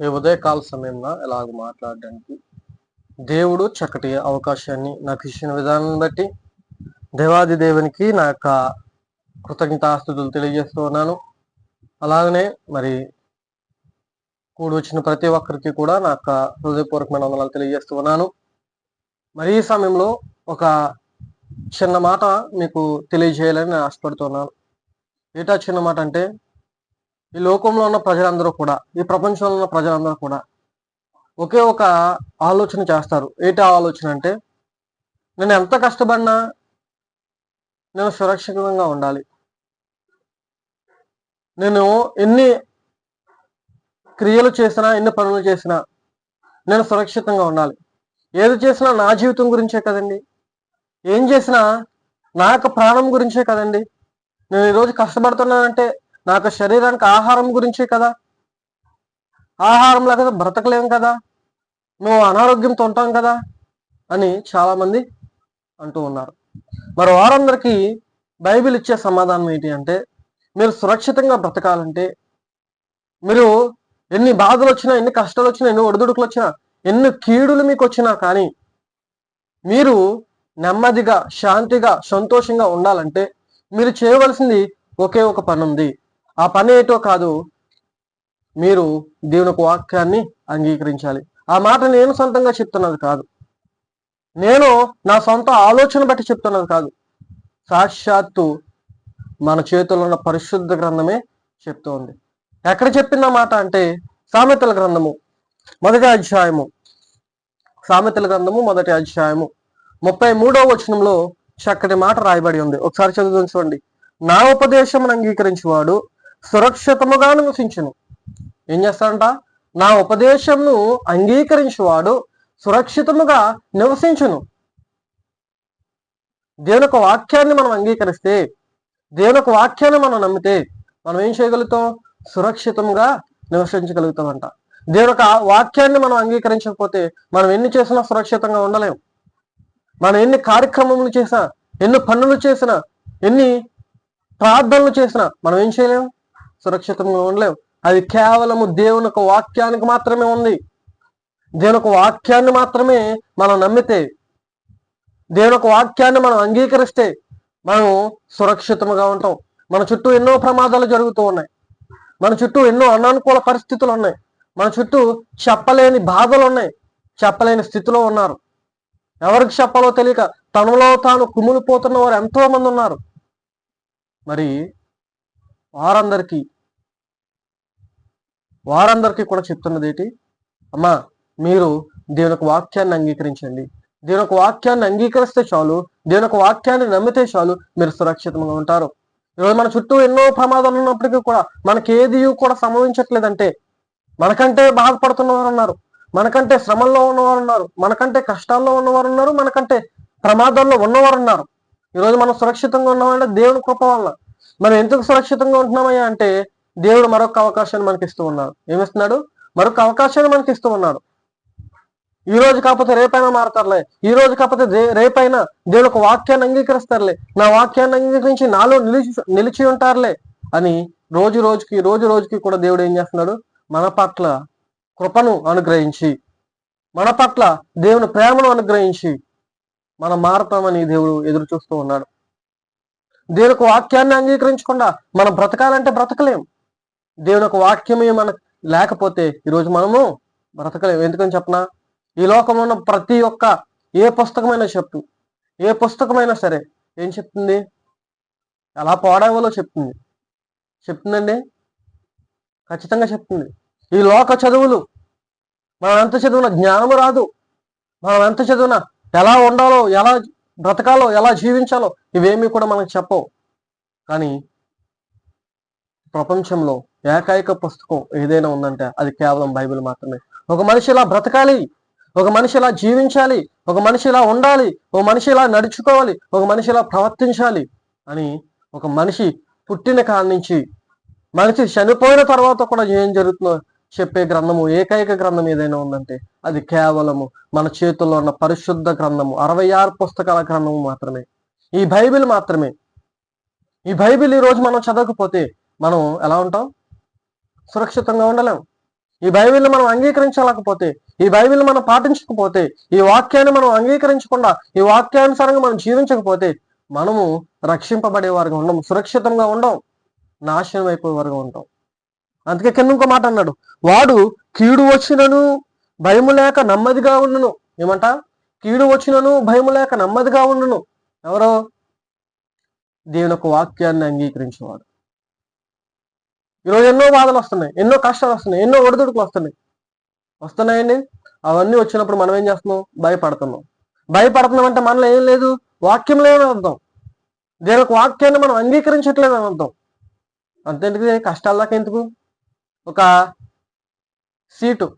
ఈ ఉదయకాల సమయంలో ఇలాగ మాట్లాడడానికి దేవుడు చక్కటి అవకాశాన్ని నాకు ఇచ్చిన విధానాన్ని బట్టి దేవాది దేవునికి నా యొక్క కృతజ్ఞతాస్తుతులు తెలియజేస్తూ ఉన్నాను. అలాగనే మరి కూడి వచ్చిన ప్రతి ఒక్కరికి కూడా నా యొక్క హృదయపూర్వకమైన వందనాలు తెలియజేస్తూ ఉన్నాను. మరి ఈ సమయంలో ఒక చిన్న మాట మీకు తెలియజేయాలని నేను ఆశపడుతున్నాను. ఏటా చిన్న మాట అంటే ఈ లోకంలో ఉన్న ప్రజలందరూ కూడా ఈ ప్రపంచంలో ఉన్న ప్రజలందరూ కూడా ఒకే ఒక ఆలోచన చేస్తారు. ఏంటి ఆలోచన అంటే నేను ఎంత కష్టపడినా నేను సురక్షితంగా ఉండాలి. నేను ఎన్ని క్రియలు చేసినా ఎన్ని పనులు చేసినా నేను సురక్షితంగా ఉండాలి. ఏది చేసినా నా జీవితం గురించే కదండి. ఏం చేసినా నా యొక్క ప్రాణం గురించే కదండి. నేను ఈరోజు కష్టపడుతున్నానంటే నాకు శరీరానికి ఆహారం గురించే కదా? ఆహారం లేకపోతే బ్రతకలేం కదా? నువ్వు అనారోగ్యంతో ఉంటాం కదా? అని చాలామంది అంటూ ఉన్నారు. మరి వారందరికీ బైబిల్ ఇచ్చే సమాధానం ఏంటి అంటే మీరు సురక్షితంగా బ్రతకాలంటే మీరు ఎన్ని బాధలు వచ్చినా ఎన్ని కష్టాలు వచ్చినా ఎన్ని ఒడిదుడుకులు వచ్చినా ఎన్ని కీడులు మీకు వచ్చినా కానీ మీరు నెమ్మదిగా శాంతిగా సంతోషంగా ఉండాలంటే మీరు చేయవలసింది ఒకే ఒక పని ఉంది ఆ పని ఏటో కాదు మీరు దేవుని యొక్క వాక్యాన్ని అంగీకరించాలి. ఆ మాట నేను సొంతంగా చెప్తున్నది కాదు. నేను నా సొంత ఆలోచన బట్టి చెప్తున్నది కాదు. సాక్షాత్తు మన చేతుల్లో ఉన్న పరిశుద్ధ గ్రంథమే చెప్తోంది. ఎక్కడ చెప్పిన మాట అంటే సామెతల గ్రంథము మొదటి అధ్యాయము. సామెతల గ్రంథము మొదటి అధ్యాయము. ముప్పై మూడవ వచనంలో చక్కటి మాట రాయబడి ఉంది. ఒకసారి చదువు చూడండి. నా ఉపదేశం అంగీకరించేవాడు సురక్షితముగా నివసించును. ఏం చేస్తాడంట? నా ఉపదేశంను అంగీకరించేవాడు సురక్షితముగా నివసించును. దేవుని యొక్క వాక్యాన్ని మనం అంగీకరిస్తే దేవుని యొక్క వాక్యాన్ని మనం నమ్మితే మనం ఏం చేయగలుగుతాం? సురక్షితంగా నివసించగలుగుతామంట. దేవుని యొక్క వాక్యాన్ని మనం అంగీకరించకపోతే మనం ఎన్ని చేసినా సురక్షితంగా ఉండలేము మనం ఎన్ని కార్యక్రమములు చేసినా ఎన్ని పనులు చేసినా ఎన్ని ప్రార్థనలు చేసినా మనం ఏం చేయలేం? సురక్షితంగా ఉండలేము అది కేవలము దేవుని యొక్క వాక్యానికి మాత్రమే ఉంది. దేవుని యొక్క వాక్యాన్ని మాత్రమే మనం నమ్మితే దేవుని యొక్క వాక్యాన్ని మనం అంగీకరిస్తే మనం సురక్షితంగా ఉంటాం. మన చుట్టూ ఎన్నో ప్రమాదాలు జరుగుతూ ఉన్నాయి. మన చుట్టూ ఎన్నో అనానుకూల పరిస్థితులు ఉన్నాయి. మన చుట్టూ చెప్పలేని బాధలు ఉన్నాయి. చెప్పలేని స్థితిలో ఉన్నారు. ఎవరికి చెప్పాలో తెలియక తనలో తాను కుమిలిపోతున్న వారు ఎంతో మంది ఉన్నారు. మరి వారందరికీ వారందరికీ కూడా చెప్తున్నది ఏంటి? అమ్మా మీరు దేవుని యొక్క వాక్యాన్ని అంగీకరించండి. దేవుని యొక్క వాక్యాన్ని అంగీకరిస్తే చాలు దేవుని యొక్క వాక్యాన్ని నమ్మితే చాలు మీరు సురక్షితంగా ఉంటారు. ఈరోజు మన చుట్టూ ఎన్నో ప్రమాదాలు ఉన్నప్పటికీ కూడా మనకి ఏది కూడా సంభవించట్లేదంటే మనకంటే బాధపడుతున్న వారు ఉన్నారు మనకంటే శ్రమంలో ఉన్నవారు ఉన్నారు మనకంటే కష్టాల్లో ఉన్నవారు ఉన్నారు మనకంటే ప్రమాదాల్లో ఉన్నవారు ఉన్నారు. ఈరోజు మనం సురక్షితంగా ఉన్నామంటే దేవుని కృప వల్ల. మనం ఎందుకు సురక్షితంగా ఉంటున్నామయ్యా అంటే దేవుడు మరొక అవకాశాన్ని మనకి ఇస్తూ ఉన్నాడు. ఏమిస్తున్నాడు? మరొక అవకాశాన్ని మనకి ఇస్తూ ఉన్నాడు. ఈ రోజు కాకపోతే రేపైనా మారతారులే. ఈ రోజు కాకపోతే రేపైనా దేవుడు ఒక వాక్యాన్ని అంగీకరిస్తారులే. నా వాక్యాన్ని అంగీకరించి నాలో నిలిచి నిలిచి ఉంటారులే అని రోజు రోజుకి రోజు రోజుకి కూడా దేవుడు ఏం చేస్తున్నాడు? మన పట్ల కృపను అనుగ్రహించి మన పట్ల దేవుని ప్రేమను అనుగ్రహించి మనం మారతామని దేవుడు ఎదురు చూస్తూ ఉన్నాడు దేవుడికి వాక్యాన్ని అంగీకరించకుండా మనం బ్రతకాలంటే బ్రతకలేం. దేవుని యొక్క వాక్యమే మనకు లేకపోతే ఈరోజు మనము బ్రతకలేము. ఎందుకని చెప్పనా? ఈ లోకంలో ఉన్న ప్రతి ఒక్క ఏ పుస్తకమైనా చెప్పు. ఏ పుస్తకమైనా సరే ఏం చెప్తుంది? ఎలా పాడేవాలో చెప్తుంది? చెప్తుందండి? ఖచ్చితంగా చెప్తుంది. ఈ లోక చదువులు మనం ఎంత చదివిన జ్ఞానము రాదు. మనం ఎంత చదివినా ఎలా ఉండాలో ఎలా బ్రతకాలో ఎలా జీవించాలో ఇవేమీ కూడా మనకు చెప్పవు. కానీ ప్రపంచంలో ఏకైక పుస్తకం ఏదైనా ఉందంటే అది కేవలం బైబిల్ మాత్రమే. ఒక మనిషి ఇలా బ్రతకాలి ఒక మనిషి ఇలా జీవించాలి ఒక మనిషి ఇలా ఉండాలి ఒక మనిషి ఇలా నడుచుకోవాలి ఒక మనిషి ఇలా ప్రవర్తించాలి అని ఒక మనిషి పుట్టిన కాడి నుంచి మనిషి చనిపోయిన తర్వాత కూడా ఏం జరుగుతుందో చెప్పే గ్రంథము ఏకైక గ్రంథం ఏదైనా ఉందంటే అది కేవలము మన చేతుల్లో ఉన్న పరిశుద్ధ గ్రంథము అరవై ఆరు పుస్తకాల గ్రంథము మాత్రమే. ఈ బైబిల్ మాత్రమే. ఈ బైబిల్ ఈ రోజు మనం చదవకపోతే మనం ఎలా ఉంటాం? సురక్షితంగా ఉండలేం. ఈ బైబిల్ని మనం అంగీకరించలేకపోతే ఈ బైబిల్ని మనం పాటించకపోతే ఈ వాక్యాన్ని మనం అంగీకరించకుండా ఈ వాక్యానుసారంగా మనం జీవించకపోతే మనము రక్షింపబడే వారుగా ఉండము సురక్షితంగా ఉండం నాశనం అయిపోయే వారుగా ఉంటాం. అందుకే కింద ఇంకో మాట అన్నాడు వాడు కీడు వచ్చినను భయము లేక నెమ్మదిగా ఉండును. ఏమంట? కీడు వచ్చినను భయము లేక నెమ్మదిగా ఉండును. ఎవరో? దేవుని యొక్క వాక్యాన్ని అంగీకరించేవాడు. ఈరోజు ఎన్నో బాధలు వస్తున్నాయి ఎన్నో కష్టాలు వస్తున్నాయి ఎన్నో ఒడిదుడుకులు వస్తున్నాయి. వస్తున్నాయండి? అవన్నీ వచ్చినప్పుడు మనం ఏం చేస్తున్నాం? భయపడుతున్నాం. భయపడుతున్నాం అంటే మనలో ఏం లేదు? వాక్యం లేదని అర్థం. దేవుని వాక్యాన్ని మనం అంగీకరించట్లేదు అని అర్థం. అంతేందుకు కష్టాల దాకా ఎందుకు? ఒక సీటు.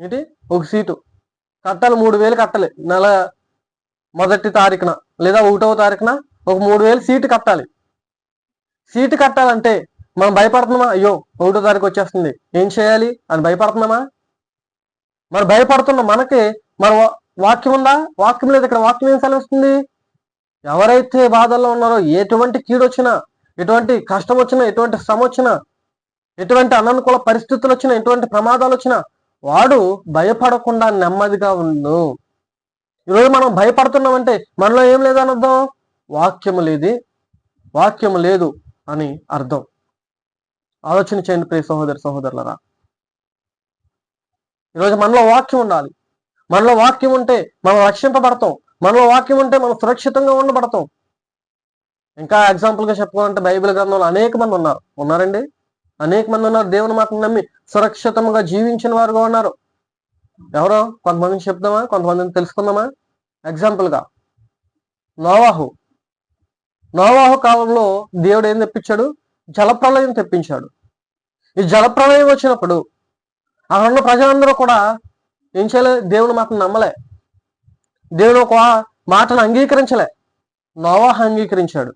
ఏంటి? ఒక సీటు. కట్టాలి మూడు వేలు కట్టాలి. నెల మొదటి తారీఖున లేదా ఒకటవ తారీఖున ఒక మూడు వేలు సీటు కట్టాలి. సీటు కట్టాలంటే మనం భయపడుతున్నామా? అయ్యో ఒకటో తారీఖు వచ్చేస్తుంది. ఏం చేయాలి? అని భయపడుతున్నామా? మనం భయపడుతున్న మనకి మన వాక్యం ఉందా? వాక్యం లేదు. ఇక్కడ వాక్యం ఏం సెలవుస్తుంది? ఎవరైతే బాధల్లో ఉన్నారో ఎటువంటి కీడు వచ్చినా ఎటువంటి కష్టం వచ్చినా ఎటువంటి శ్రమ వచ్చినా ఎటువంటి అననుకూల పరిస్థితులు వచ్చినా ఎటువంటి ప్రమాదాలు వచ్చినా వాడు భయపడకుండా నెమ్మదిగా ఉండు. ఈరోజు మనం భయపడుతున్నామంటే మనలో ఏం లేదని అర్థం వాక్యము లేది. వాక్యము లేదు అని అర్థం. ఆలోచన చేయండి ప్రియ సహోదరి సహోదరులరా. ఈరోజు మనలో వాక్యం ఉండాలి. మనలో వాక్యం ఉంటే మనం రక్షింపబడతాం. మనలో వాక్యం ఉంటే మనం సురక్షితంగా ఉండబడతాం. ఇంకా ఎగ్జాంపుల్గా చెప్పుకోవాలంటే బైబిల్ గ్రంథంలో అనేక మంది ఉన్నారు. ఉన్నారండి? అనేక మంది ఉన్నారు. దేవుని మాటను నమ్మి సురక్షితంగా జీవించిన వారుగా ఉన్నారు. ఎవరో? కొంతమందిని చెప్దామా? కొంతమందిని తెలుసుకుందామా? ఎగ్జాంపుల్గా నోవాహు. నోవాహు కాలంలో దేవుడు ఏం తెప్పించాడు? జలప్రలయం తెప్పించాడు. ఈ జలప్రలయం వచ్చినప్పుడు అక్కడ ఉన్న ప్రజలందరూ కూడా ఏం చేయలే? దేవుని మాటను నమ్మలే. దేవుని ఒక మాటను అంగీకరించలే. నోవాహ అంగీకరించాడు.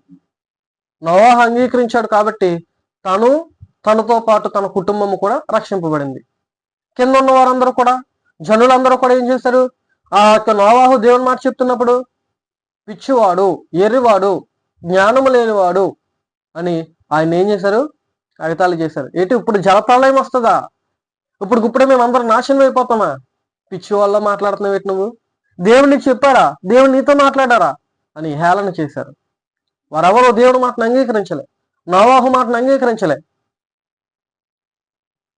నోవాహ అంగీకరించాడు కాబట్టి తను తనతో పాటు తన కుటుంబం కూడా రక్షింపబడింది. కింద ఉన్న వారందరూ కూడా జనులందరూ కూడా ఏం చేశారు? ఆ యొక్క నోవాహు దేవుని మాట చెప్తున్నప్పుడు పిచ్చివాడు ఎర్రివాడు జ్ఞానము లేనివాడు అని ఆయన ఏం చేశారు? అగతాలు చేశారు. ఏంటి ఇప్పుడు జలప్రళయం వస్తుందా? ఇప్పుడు ఇప్పుడే మేము అందరం నాశనం అయిపోతామా? పిచ్చి వాళ్ళ మాట్లాడుతున్నావు ఏంటి నువ్వు? దేవుడు నీకు చెప్పాడా? దేవుడు నీతో మాట్లాడారా అని హేళన చేశారు. వారెవరో దేవుడు మాటను అంగీకరించలే. నోవాహు మాటను అంగీకరించలే.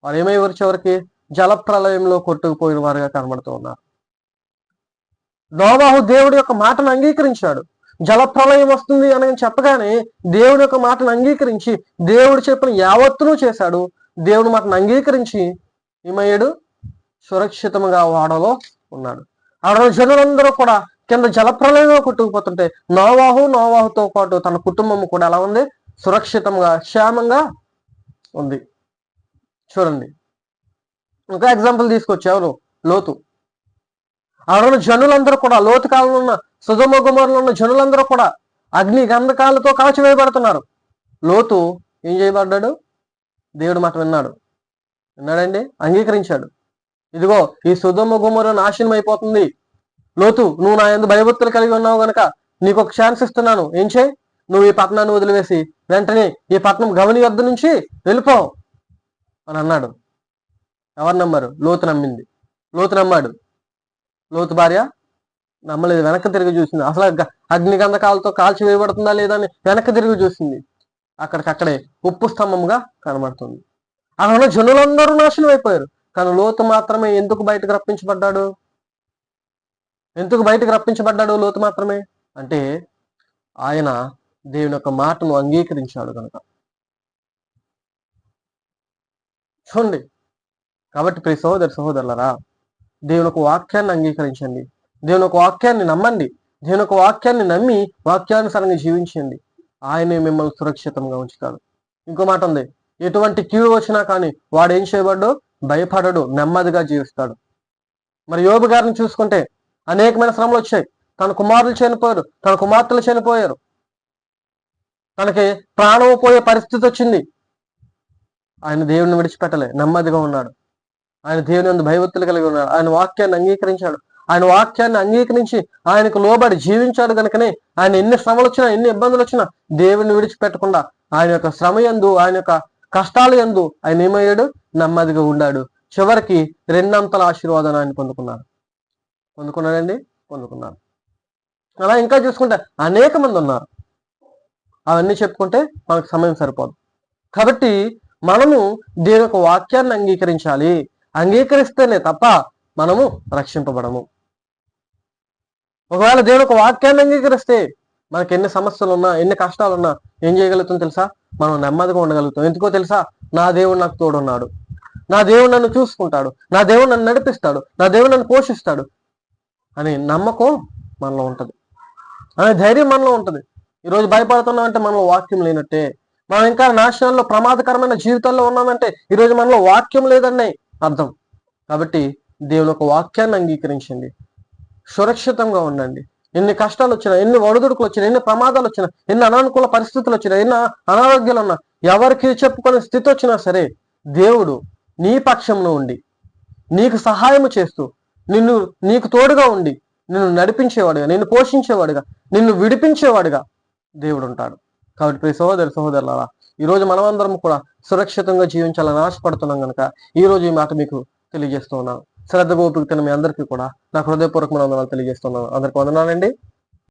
వారు ఏమైవారు చివరికి? జలప్రలయంలో కొట్టుకుపోయిన వారుగా కనబడుతూ ఉన్నారు. నోవాహు దేవుడి యొక్క మాటను అంగీకరించాడు. జలప్రలయం వస్తుంది అని చెప్పగానే దేవుడు యొక్క మాటను అంగీకరించి దేవుడు చెప్పిన యావత్తును చేశాడు. దేవుడు మాటను అంగీకరించి ఏమయ్యాడు సురక్షితంగా వాడలో ఉన్నాడు. అక్కడ జనులందరూ కూడా కింద జలప్రలయంలో కొట్టుకుపోతుంటే నోవాహు నోవాహుతో పాటు తన కుటుంబం కూడా ఎలా ఉంది? సురక్షితంగా క్షేమంగా ఉంది. చూడండి. ఇంకా ఎగ్జాంపుల్ తీసుకొచ్చి ఎవరు లోతు. అక్కడ జనులందరూ కూడా లోతు కాలంలో ఉన్న సుధమ గుమరులో ఉన్న జనులందరూ కూడా అగ్ని గంధకాలతో కాల్చివేయబడుతున్నారు. లోతు ఏం చేయబడ్డాడు? దేవుడు మాట విన్నాడు. విన్నాడండి? అంగీకరించాడు. ఇదిగో ఈ సుధమ గుమరు నాశనం అయిపోతుంది. లోతు నువ్వు నా ఎందు భయభక్తులు కలిగి ఉన్నావు గనక నీకు ఒక ఛాన్స్ ఇస్తున్నాను. ఏం చేయి? నువ్వు ఈ పట్టణాన్ని వదిలివేసి వెంటనే ఈ పట్టణం గమని వద్ద నుంచి వెళ్ళిపో అని అన్నాడు. ఎవరు నమ్మారు? లోతు నమ్మింది. లోతు నమ్మాడు. లోతు భార్య? నమ్మలేదు వెనక్కి తిరిగి చూసింది. అసలు అగ్నిగంధకాలతో కాల్చి వేయబడుతుందా లేదా అని వెనక్కి తిరిగి చూసింది. అక్కడికక్కడే ఉప్పు స్తంభంగా కనబడుతుంది. అక్కడ జనులందరూ నాశనం అయిపోయారు. కానీ లోతు మాత్రమే ఎందుకు బయటకు రప్పించబడ్డాడు? ఎందుకు బయటకు రప్పించబడ్డాడు లోతు మాత్రమే? అంటే ఆయన దేవుని యొక్క మాటను అంగీకరించాడు కనుక. చూడండి. కాబట్టి ప్రియ సహోదరి సహోదరులరా దేవుని యొక్క వాక్యాన్ని అంగీకరించండి. దేవుని ఒక వాక్యాన్ని నమ్మండి. దేవుని ఒక వాక్యాన్ని నమ్మి వాక్యానుసారంగా జీవించండి. ఆయనే మిమ్మల్ని సురక్షితంగా ఉంచుతాడు. ఇంకో మాట ఉంది. ఎటువంటి కీడు వచ్చినా కానీ వాడు ఏం చేయబడ్డు? భయపడడు. నెమ్మదిగా జీవిస్తాడు. మరి యోబు గారిని చూసుకుంటే అనేకమైన శ్రమలు వచ్చాయి. తన కుమారులు చనిపోయారు. తన కుమార్తెలు చనిపోయారు. తనకి ప్రాణం పోయే పరిస్థితి వచ్చింది. ఆయన దేవుడిని విడిచిపెట్టలే. నెమ్మదిగా ఉన్నాడు. ఆయన దేవుని యందు భయభక్తులు కలిగి ఉన్నాడు. ఆయన వాక్యాన్ని అంగీకరించాడు. ఆయన వాక్యాన్ని అంగీకరించి ఆయనకు లోబడి జీవించాడు కనుకనే ఆయన ఎన్ని శ్రమలు వచ్చినా ఎన్ని ఇబ్బందులు వచ్చినా దేవుని విడిచిపెట్టకుండా ఆయన యొక్క శ్రమ ఎందు ఆయన యొక్క కష్టాల ఎందు ఆయన ఏమయ్యాడు? నెమ్మదిగా ఉండాడు. చివరికి రెండంతల ఆశీర్వాదాన్ని ఆయన పొందుకున్నారు. పొందుకున్నాడండి? పొందుకున్నారు. అలా ఇంకా చూసుకుంటే అనేక మంది ఉన్నారు. అవన్నీ చెప్పుకుంటే మనకు సమయం సరిపోదు. కాబట్టి మనము దేవుని యొక్క వాక్యాన్ని అంగీకరించాలి. అంగీకరిస్తేనే తప్ప మనము రక్షింపబడము. ఒకవేళ దేవుని ఒక వాక్యాన్ని అంగీకరిస్తే మనకి ఎన్ని సమస్యలు ఉన్నా ఎన్ని కష్టాలు ఉన్నా ఏం చేయగలుగుతాం తెలుసా? మనం నెమ్మదిగా ఉండగలుగుతాం. ఎందుకో తెలుసా? నా దేవుడు నాకు తోడున్నాడు. నా దేవుడు నన్ను చూసుకుంటాడు. నా దేవుడు నన్ను నడిపిస్తాడు. నా దేవుడు నన్ను పోషిస్తాడు అనే నమ్మకం మనలో ఉంటది. అనే ధైర్యం మనలో ఉంటది. ఈరోజు భయపడుతున్నాం అంటే మనలో వాక్యం లేనట్టే. మనం ఇంకా నాశనంలో ప్రమాదకరమైన జీవితాల్లో ఉన్నామంటే ఈరోజు మనలో వాక్యం లేదన్నాయి అర్థం. కాబట్టి దేవుని ఒక వాక్యాన్ని అంగీకరించండి సురక్షితంగా ఉండండి. ఎన్ని కష్టాలు వచ్చినా ఎన్ని ఒడిదుడుకులు వచ్చినా ఎన్ని ప్రమాదాలు వచ్చినా ఎన్ని అనానుకూల పరిస్థితులు వచ్చినా ఎన్ని అనారోగ్యాలు ఉన్నా ఎవరికి చెప్పుకునే స్థితి వచ్చినా సరే దేవుడు నీ పక్షంలో ఉండి నీకు సహాయం చేస్తూ నిన్ను నీకు తోడుగా ఉండి నిన్ను నడిపించేవాడుగా నిన్ను పోషించేవాడుగా నిన్ను విడిపించేవాడుగా దేవుడు ఉంటాడు కాబట్టి ప్రియ సహోదరి సహోదరులారా ఈరోజు మనమందరం కూడా సురక్షితంగా జీవించాలని ఆశపడుతున్నాం కనుక ఈరోజు ఈ మాట మీకు తెలియజేస్తూ ఉన్నాను. శ్రద్ధ గోపిక మీ అందరికీ కూడా నా హృదయపూర్వకమైన వందనాలు తెలియజేస్తున్నాను. అందరికీ వందనాలండి.